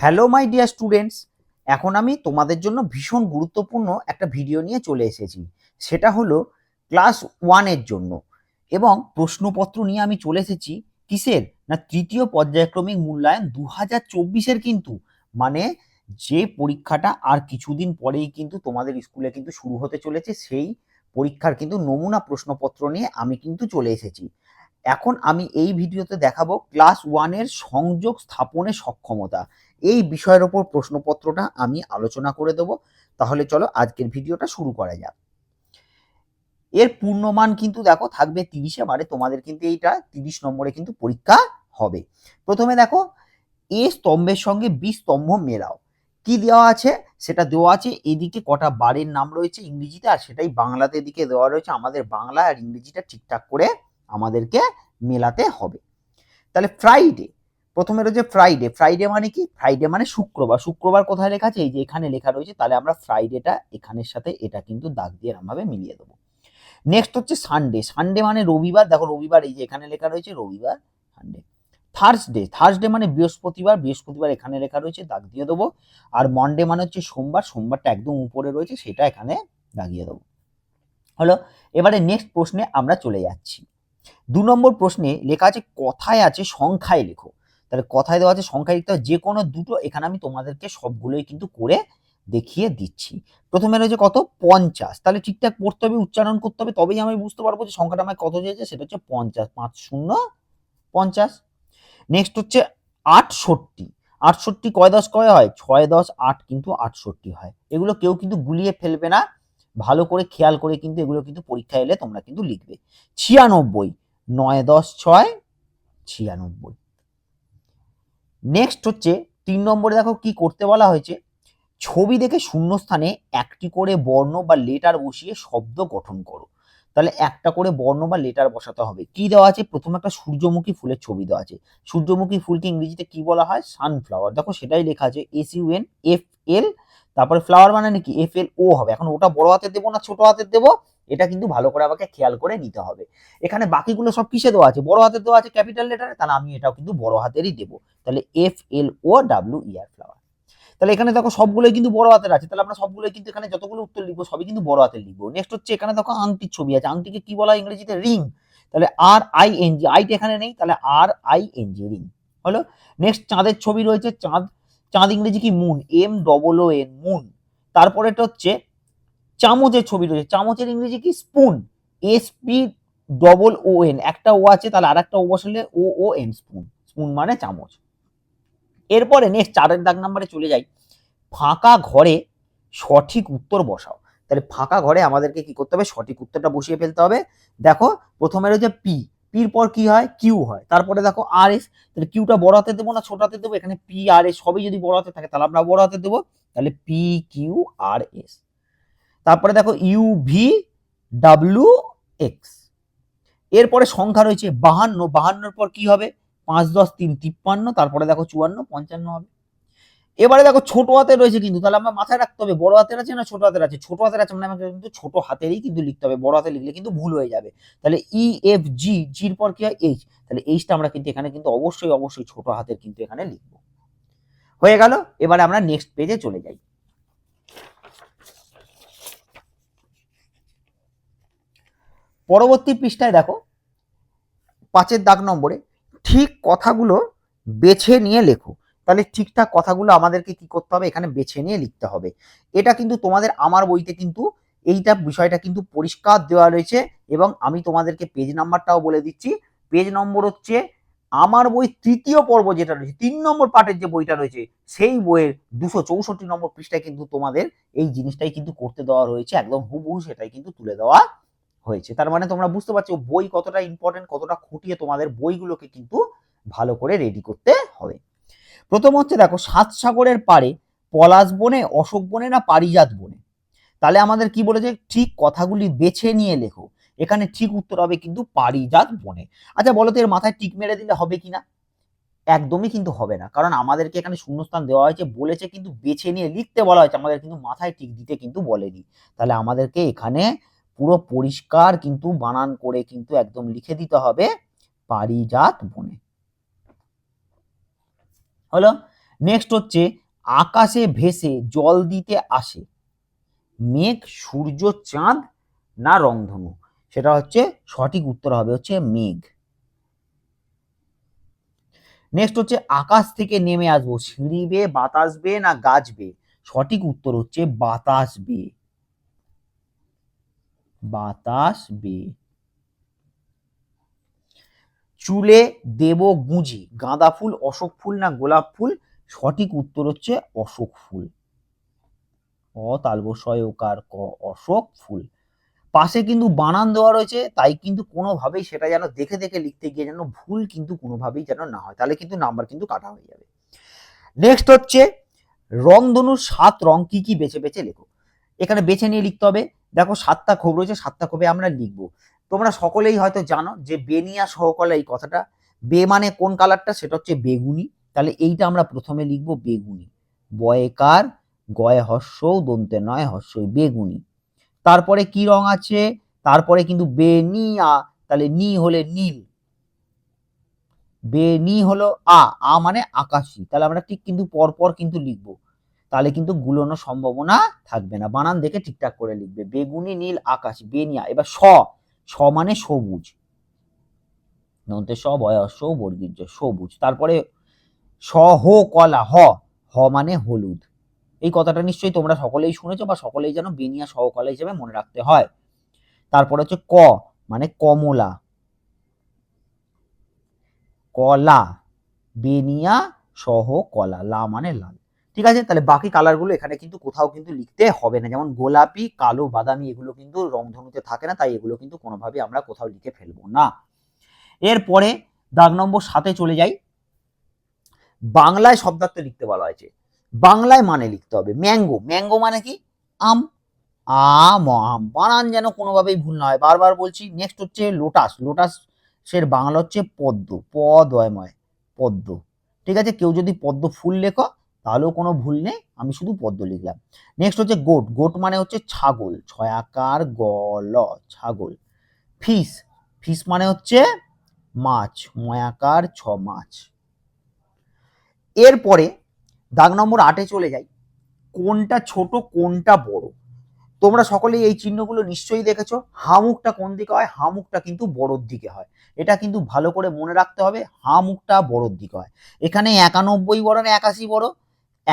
Hello my dear students এখন আমি তোমাদের জন্য ভীষণ গুরুত্বপূর্ণ একটা ভিডিও নিয়ে চলে এসেছি। সেটা হলো ক্লাস ওয়ানের জন্য। এবং প্রশ্নপত্র নিয়ে আমি চলে এসেছি কিসের? না, তৃতীয় পর্যায়ক্রমিক মূল্যায়ন দু হাজার চব্বিশের কিন্তু। মানে যে পরীক্ষাটা আর কিছুদিন পরেই কিন্তু তোমাদের স্কুলে কিন্তু শুরু হতে চলেছে, সেই পরীক্ষার কিন্তু নমুনা প্রশ্নপত্র নিয়ে আমি কিন্তু চলে এসেছি। এখন আমি এই ভিডিওতে দেখাবো ক্লাস ওয়ানের সংযোগ স্থাপনের সক্ষমতা। এই বিষয়ের ওপর প্রশ্নপত্রটা আমি আলোচনা করে দেব। তাহলে চলো আজকের ভিডিওটা শুরু করা যাক। এর পূর্ণমান কিন্তু দেখো থাকবে তিরিশে মানে তোমাদের কিন্তু এইটা তিরিশ নম্বরে কিন্তু পরীক্ষা হবে। প্রথমে দেখো, এ স্তম্ভের সঙ্গে বি স্তম্ভ মেলাও। কি দেওয়া আছে? সেটা দেওয়া আছে, এদিকে কটা বারের নাম রয়েছে ইংরেজিতে আর সেটাই বাংলাতে দিকে দেওয়া রয়েছে। আমাদের বাংলা আর ইংরেজিটা ঠিকঠাক করে আমাদেরকে মেলাতে হবে। তাহলে ফ্রাইডে প্রথমে রয়েছে ফ্রাইডে ফ্রাইডে মানে কি? ফ্রাইডে মানে শুক্রবার। শুক্রবার কোথায় লেখা আছে? এই যে এখানে লেখা রয়েছে, তাহলে আমরা ফ্রাইডেটা এখানের সাথে এটা কিন্তু দাগ দিয়ে এরমভাবে মিলিয়ে দেবো। নেক্সট হচ্ছে সানডে সানডে মানে রবিবার। দেখো রবিবার, এই যে এখানে লেখা রয়েছে রবিবার সানডে থার্সডে থার্সডে মানে বৃহস্পতিবার। বৃহস্পতিবার এখানে লেখা রয়েছে, দাগ দিয়ে দেবো। আর মন্ডে মানে হচ্ছে সোমবার। সোমবারটা একদম উপরে রয়েছে, সেটা এখানে দাগিয়ে দেবো। হলো, এবারে নেক্সট প্রশ্নে আমরা চলে যাচ্ছি। দু নম্বর প্রশ্নে লেখা আছে, কথায় আছে, সংখ্যায় লেখো। তাহলে কথায় দেওয়া আছে সংখ্যা লিখতে হবে যে কোনো দুটো এখানে আমি তোমাদেরকে সবগুলোই কিন্তু করে দেখিয়ে দিচ্ছি। প্রথমে রয়েছে কত? পঞ্চাশ। তাহলে ঠিকঠাক পড়তে হবে, উচ্চারণ করতে হবে, তবেই আমি বুঝতে পারব যে সংখ্যাটা আমার কত চেয়েছে সেটা হচ্ছে পঞ্চাশ, পাঁচ শূন্য, পঞ্চাশ। নেক্সট হচ্ছে আটষট্টি। আটষট্টি কয় দশ কয় হয়? ছয় দশ আট কিন্তু আটষট্টি হয়। এগুলো কেউ কিন্তু গুলিয়ে ফেলবে না। ভালো করে খেয়াল করে কিন্তু এগুলো কিন্তু পরীক্ষা এলে তোমরা কিন্তু লিখবে। ছিয়ানব্বই। নয় দশ ছয়, ছিয়ানব্বই। নেক্সট হচ্ছে তিন নম্বরে দেখো কি করতে বলা হয়েছে। ছবি দেখে শূন্যস্থানে একটি করে বর্ণ বা লেটার বসিয়ে শব্দ গঠন করো। তাহলে একটা করে বর্ণ বা লেটার বসাতে হবে। কি দেওয়া আছে? প্রথমে একটা সূর্যমুখী ফুলের ছবি দেওয়া আছে। সূর্যমুখী ফুলকে ইংরেজিতে কি বলা হয়? সানফ্লাওয়ার দেখো সেটাই লেখা আছে S U N F L তারপরে ফ্লাওয়ার মানে নাকি এফ এল ও হবে। এখন ওটা বড় হাতের দেবো না ছোট হাতের দেবো? এটা কিন্তু ভালো করে আমাকে খেয়াল করে নিতে হবে। এখানে বাকিগুলো সব কিসে দেওয়া আছে? বড় হাতে দেওয়া আছে ক্যাপিটাল লেটারে? তাহলে আমি এটাও কিন্তু বড় হাতেরই দেবো। তাহলে F L O W R flower তাহলে এখানে দেখো সবগুলোই কিন্তু বড় হাতের আছে। তাহলে আমরা সবগুলোই কিন্তু এখানে যতগুলো উত্তর লিখব, সবই কিন্তু বড় হাতের লিখব। নেক্সট হচ্ছে এখানে দেখো আংটির ছবি আছে। আংটিকে কি বলা হয় ইংরেজিতে? রিং তাহলে আর আই এন জি আইটা এখানে নেই। তাহলে R I N G ring হলো? নেক্সট চাঁদের ছবি রয়েছে। চাঁদ চাঁদ ইংরেজি কি? Moon M double O N moon তারপরেটা হচ্ছে চামচের ছবি রয়েছে। চামচের ইংরেজি কি? Spoon S P double O N একটা ও আছে, তাহলে আর একটা ও বসলে O O N spoon spoon মানে চামচ। এরপরে নেক্সট চারের দাগ নাম্বারে চলে যাই। ফাঁকা ঘরে সঠিক উত্তর বসাও। তাহলে ফাঁকা ঘরে আমাদেরকে কি করতে হবে? সঠিক উত্তরটা বসিয়ে ফেলতে হবে। দেখো, প্রথমে রয়েছে পি পির পর কি হয়? কিউ হয়। তারপরে দেখো আর এস তাহলে কিউটা বড় হাতে দেবো না ছোট হাতে দেবো? এখানে পি আর এস সবই যদি বড় হাতে থাকে, তাহলে আমরা বড় হাতে দেবো। তাহলে পি কিউ আর এস তারপরে দেখো ইউ ভি ডাব্লিউ এক্স এরপরে সংখ্যা রয়েছে বাহান্ন, বাহান্নর পর কি হবে? পাঁচ, দশ, তিন, তিপ্পান্ন, তারপরে দেখো চুয়ান্ন, পঞ্চান্ন হবে। এবারে দেখো ছোট হাতে রয়েছে কিন্তু, তাহলে আমরা মাথায় রাখতে হবে, বড় হাতের আছে না ছোট হাতের আছে? ছোট হাতের আছে মানে আমাকে কিন্তু ছোট হাতেরই কিন্তু লিখতে হবে, বড় হাতে লিখলে কিন্তু ভুল হয়ে যাবে। তাহলে ই এফ জি জির পর কি হয়? এইচ তাহলে এইচটা আমরা কিন্তু এখানে কিন্তু অবশ্যই অবশ্যই ছোট হাতের কিন্তু এখানে লিখব। হয়ে গেল, এবারে আমরা নেক্সট পেজে চলে যাই। পরবর্তী পৃষ্ঠায় দেখো, পাঁচের দাগ নম্বরে, ঠিক কথাগুলো বেছে নিয়ে লেখো। তাহলে ঠিকঠাক কথাগুলো আমাদেরকে কি করতে হবে? এখানে বেছে নিয়ে লিখতে হবে। এটা কিন্তু তোমাদের আমার বইতে কিন্তু এইটা বিষয়টা কিন্তু পরিষ্কার দেওয়া রয়েছে এবং আমি তোমাদেরকে পেজ নাম্বারটাও বলে দিচ্ছি। পেজ নম্বর হচ্ছে আমার বই তৃতীয় পর্ব যেটা রয়েছে, তিন নম্বর পার্টের যে বইটা রয়েছে, সেই বইয়ের দুশো চৌষট্টি নম্বর পৃষ্ঠায় কিন্তু তোমাদের এই জিনিসটাই কিন্তু করতে দেওয়া রয়েছে, একদম হুবহু সেটাই কিন্তু তুলে দেওয়া হয়েছে। তার মানে তোমরা বুঝতে পারছ বই কতটা ইম্পর্টেন্ট কতটা খুঁটিয়ে তোমাদের বইগুলোকে কিন্তু ভালো করে রেডি করতে হবে। প্রথম হচ্ছে দেখো, সাত সাগরের পারে পলাশ বনে, অশোক বনে না পারিজাত বনে? তাহলে আমাদের কি বলেছে? ঠিক কথাগুলি বেছে নিয়ে লেখো। এখানে ঠিক উত্তর হবে কিন্তু পারিজাত বনে। আচ্ছা বলো তো এর মাথায় টিক মেরে দিলে হবে কিনা? একদমই কিন্তু হবে না। কারণ আমাদেরকে এখানে শূন্যস্থান দেওয়া হয়েছে, বলেছে কিন্তু বেছে নিয়ে লিখতে বলা হয়েছে। আমাদের কিন্তু মাথায় টিক দিতে কিন্তু বলেনি। তাহলে আমাদেরকে এখানে পুরো পরিষ্কার কিন্তু বানান করে কিন্তু একদম লিখে দিতে হবে পারিজাত বনে। হলো নেক্সট হচ্ছে, আকাশে ভেসে জল দিতে আসে। মেঘ, সূর্য, চাঁদ না রংধনু? সেটা হচ্ছে সঠিক উত্তর হবে হচ্ছে মেঘ। নেক্সট হচ্ছে, আকাশ থেকে নেমে আসব। সিঁড়ি বেয়ে বাতাস বেয়ে না গাছ বেয়ে সঠিক উত্তর হচ্ছে বাতাস বেয়ে বাতাস বেয়ে চুলে দেব গুঁজি। গাঁদা ফুল অশোক ফুল না গোলাপ ফুল? সঠিক উত্তর হচ্ছে অশোক ফুল। অ, তালবস্বয় ওকার ক, অশোক ফুল। পাশে কিন্তু বানান দেওয়া রয়েছে, তাই কিন্তু কোনোভাবেই সেটা যেন দেখে দেখে লিখতে গিয়ে যেন ভুল কিন্তু কোনোভাবেই যেন না হয়, তাহলে কিন্তু নাম্বার কিন্তু কাটা হয়ে যাবে। নেক্সট হচ্ছে, রংধনুর সাত রং কি কি বেছে বেছে লেখো। এখানে বেছে নিয়ে লিখতে হবে দেখো সাতটা ক্ষোভ রয়েছে, সাতটা ক্ষোভে আমরা লিখব। তোমরা সকলেই হয়তো জানো যে বেনিয়া সহকলা এই কথাটা। বে মানে কোন কালারটা? সেটা হচ্ছে বেগুনি। তাহলে এইটা আমরা প্রথমে লিখব বেগুনি। বয়কার গয়ে হর্ষ দন্তে নয় হর্ষই বেগুনি। তারপরে কি রং আছে? তারপরে কিন্তু বেনিয়া, তাহলে নি হলে নীল। বেনি হলো আ আ মানে আকাশি। তাহলে আমরা ঠিক কিন্তু পরপর কিন্তু লিখব। তাহলে কিন্তু গুলোনো সম্ভাবনা থাকবে না। বানান দেখে ঠিকঠাক করে লিখবে। বেগুনি নীল আকাশ বেনিয়া এবার স। স মানে সবুজ। নন্তে স বয়স বর্গীর জ, সবুজ। তারপরে স হো কলা হ। হ মানে হলুদ। এই কথাটা নিশ্চয়ই তোমরা সকলেই শুনেছো বা সকলেই যেন বেনিয়া সহকলা হিসেবে মনে রাখতে হয়। তারপরে হচ্ছে ক মানে কমলা। কলা বেনিয়া সহ কলা লা মানে লাল। ঠিক আছে? তাহলে বাকি কালারগুলো এখানে কিন্তু কোথাও কিন্তু লিখতে হবে না। যেমন গোলাপি, কালো, বাদামি এগুলো কিন্তু রংধনুতে থাকে না, তাই এগুলো কিন্তু কোনোভাবে আমরা কোথাও লিখে ফেলব না। এরপরে দাগ নম্বর সাথে চলে যাই। বাংলায় শব্দার্থ লিখতে বলা হয়েছে। বাংলায় মানে লিখতে হবে ম্যাঙ্গো। ম্যাঙ্গো মানে কি? আম। আম আম। বানান যেন কোনোভাবেই ভুল না হয়। বারবার বলছি নেক্সট হচ্ছে লোটাস লোটাস সের বাংলা হচ্ছে পদ্ম। পদময়। পদ্ম। ঠিক আছে? কেউ যদি পদ্ম ফুল লেখো তাহলেও কোনো ভুল নেই, আমি শুধু পদ্ম লিখলাম। নেক্সট হচ্ছে গোট। গোট মানে হচ্ছে ছাগল। ছয়াকার গল, ছাগল। ফিস। ফিস মানে হচ্ছে মাছ। ময়াকার ছ মাছ। এরপরে দাগ নম্বর আটে চলে যাই। কোনটা ছোট, কোনটা বড়? তোমরা সকলেই এই চিহ্নগুলো নিশ্চয়ই দেখেছ। হামুকটা কোন দিকে হয়? হামুকটা কিন্তু বড়োর দিকে হয়। এটা কিন্তু ভালো করে মনে রাখতে হবে। হামুকটা বড়োর দিকে হয়। এখানে একানব্বই বড় না একাশি বড়?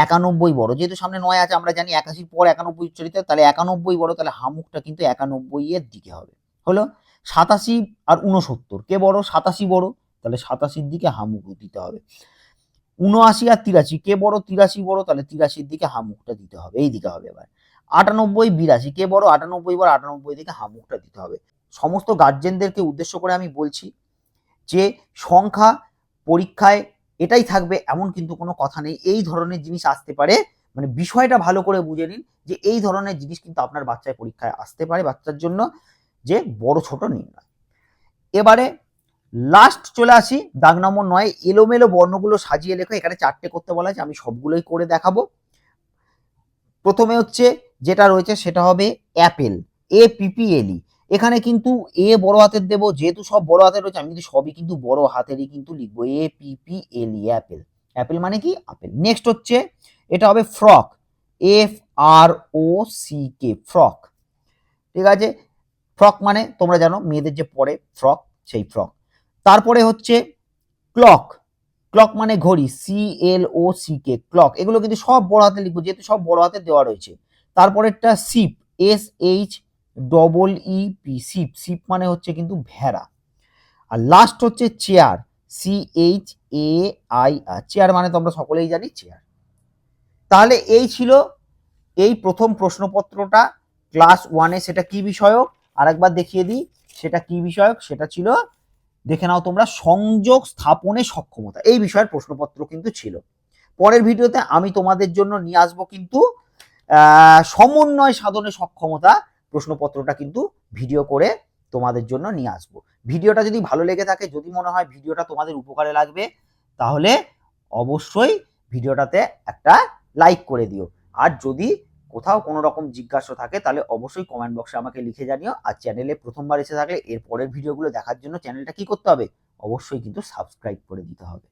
একানব্বই বড়। যেহেতু সামনে নয় আছে, আমরা জানি একাশির পর একানব্বই উচ্চারিত, তাহলে একানব্বই বড়, তাহলে হামুকটা কিন্তু একানব্বই এর দিকে হবে। হলো সাতাশি আর উনসত্তর কে বড়? সাতাশি বড়, তাহলে সাতাশির দিকে হামুক দিতে হবে। উনআশি আর তিরাশি, কে বড়? তিরাশি বড়, তাহলে তিরাশির দিকে হামুকটা দিতে হবে। এই দিকে হবে এবার। আটানব্বই, বিরাশি, কে বড়? আটানব্বই বার আটানব্বই দিকে হামুকটা দিতে হবে। সমস্ত গার্জেনদেরকে উদ্দেশ্য করে আমি বলছি যে, সংখ্যা পরীক্ষায় এটাই থাকবে, এমন কিন্তু কোনো কথা নেই। এই ধরনের জিনিস আসতে পারে মানে বিষয়টা ভালো করে বুঝে নিন যে এই ধরনের জিনিস কিন্তু আপনার বাচ্চার পরীক্ষায় আসতে পারে বাচ্চার জন্য, যে বড় ছোট নির্ণয় এবারে লাস্ট চলে আসি, দাগ নম্বর নয়, এলোমেলো বর্ণগুলো সাজিয়ে লেখো। এখানে চারটে করতে বলা আছে, আমি সবগুলোই করে দেখাবো। প্রথমে হচ্ছে যেটা রয়েছে, সেটা হবে অ্যাপেল এ পিপিএলই এখানে কিন্তু এ বড় হাতের দেবো, যেহেতু সব বড় হাতের রয়েছে, আমি কিন্তু সবই কিন্তু বড় হাতেরই কিন্তু লিখব A P P L E apple apple মানে কি? আপেল নেক্সট হচ্ছে, এটা হবে frock F R O C K frock ঠিক আছে? ফ্রক মানে তোমরা জানো, মেয়েদের যে পরে ফ্রক সেই ফ্রক তারপরে হচ্ছে ক্লক ক্লক মানে ঘড়ি C L O C K clock এগুলো কিন্তু সব বড় হাতে লিখব, যেহেতু সব বড় হাতে দেওয়া রয়েছে। তারপরেরটা sheep S H double E P sheep sheep মানে হচ্ছে কিন্তু ভেড়া। আর লাস্ট হচ্ছে chair C H A I R chair মানে তোমরা সকলেই জানি চেয়ার তাহলে এই ছিল এই প্রথম প্রশ্নপত্রটা ক্লাস ওয়ানে সেটা কি বিষয়ক? আরেকবার দেখিয়ে দিই, সেটা কি বিষয়ক? সেটা ছিল, দেখে নাও তোমরা, সংযোগ স্থাপনে সক্ষমতা। এই বিষয়ের প্রশ্নপত্র কিন্তু ছিল। পরের ভিডিওতে আমি তোমাদের জন্য নিয়ে আসব কিন্তু সমন্বয় সাধনে সক্ষমতা। প্রশ্নপত্রটা কিন্তু ভিডিও করে তোমাদের জন্য নিয়ে আসব। ভিডিওটা যদি ভালো লেগে থাকে, যদি মনে হয় ভিডিওটা তোমাদের উপকারে লাগবে, তাহলে অবশ্যই ভিডিওটাতে একটা লাইক করে দিও। আর যদি কোথাও কোনো রকম জিজ্ঞাসা থাকে, তাহলে অবশ্যই কমেন্ট বক্সে আমাকে লিখে জানিও। আর চ্যানেলে প্রথমবার এসে থাকলে এর পরের ভিডিওগুলো দেখার জন্য চ্যানেলটা কি করতে হবে? অবশ্যই কিন্তু সাবস্ক্রাইব করে দিতে হবে।